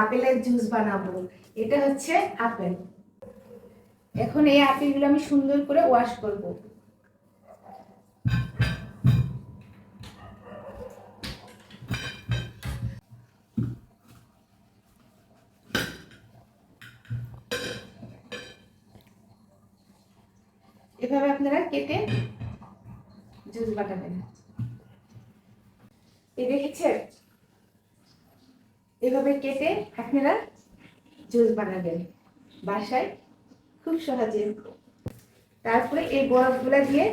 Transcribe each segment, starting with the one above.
আপেলের জুস বানাবো। এটা হচ্ছে আপেল। এখন এই আপেলগুলো আমি সুন্দর করে ওয়াশ করব। এভাবে আপনারা কেটে জুস বানাবেন। এই দেখেছেন? এভাবে কেটে আপনারা জুস বানাবেন বাসায় খুব সহজে। তারপরে এই বরফগুলো দিয়ে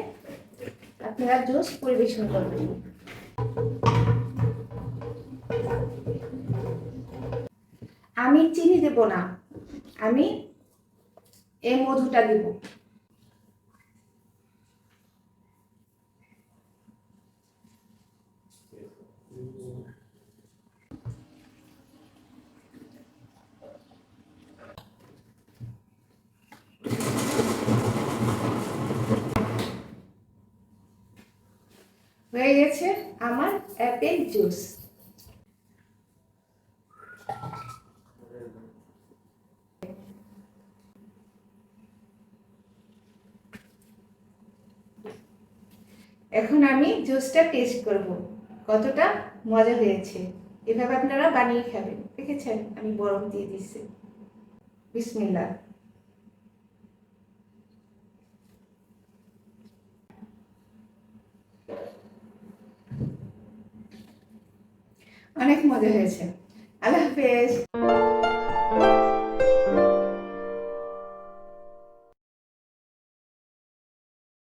আপনারা জুস পরিবেশন করবেন। আমি চিনি দেব না। আমি এই মধুটা দেব। হয়ে গেছে আমার অ্যাপেল জুস। এখন আমি জুসটা টেস্ট করব। কতটা মজা হয়েছে। এভাবে আপনারা বানিয়ে খাবেন। দেখেছেন, আমি বরফ দিয়ে দিচ্ছি বিসমিল্লা অনেক মজা হয়েছে। আল্লাহ হাফেজ।